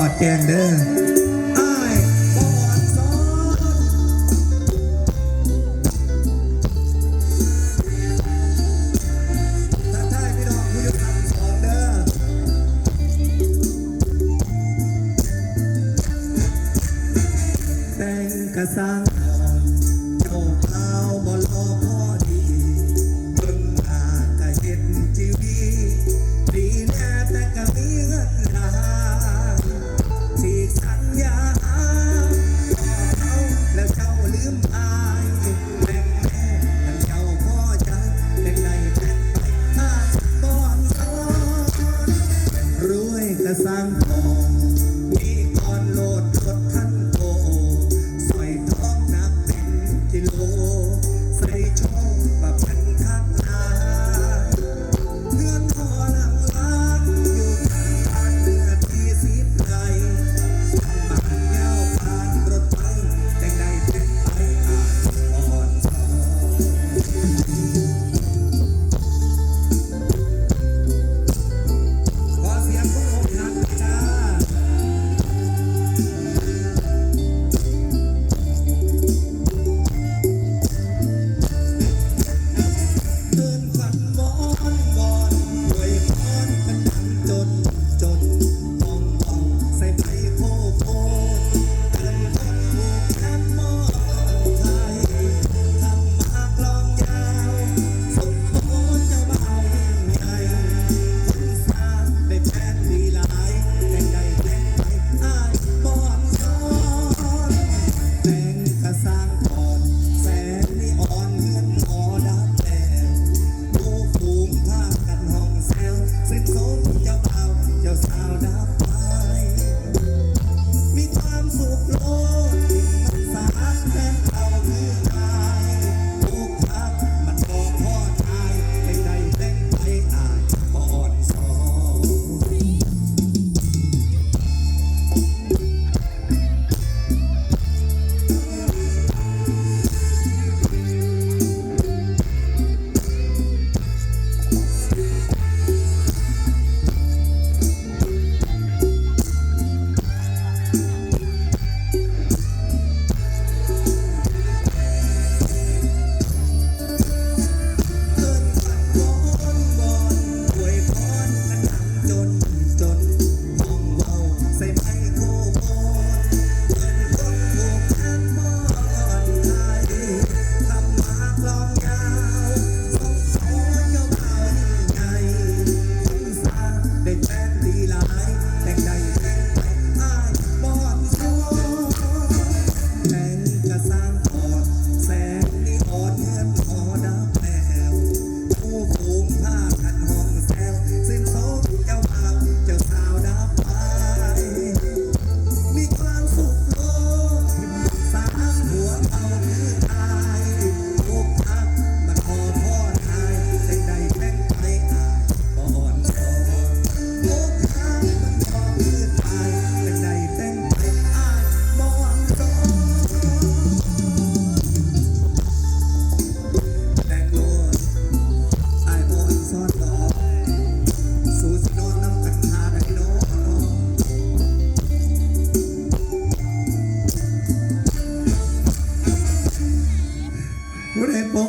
อดแกงเด้อ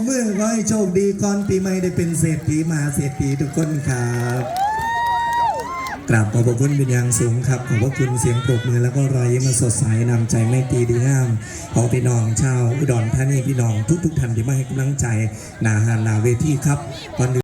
เมื่อขอให้โชคดีก่อนปีใหม่ได้เป็นเศรษฐีมาเศรษฐีทุกคนครับกราบขอบพระคุณเป็นอย่างสูงครับ ขอบพระคุณเสียงปรบมือแล้วก็รอยยิ้มสดใสนำใจไม่ตีดีงามขอพี่น้องชาวอุดรธานีพี่น้องทุกๆท่านที่มาให้กำลังใจนาฮานาเวทีครับ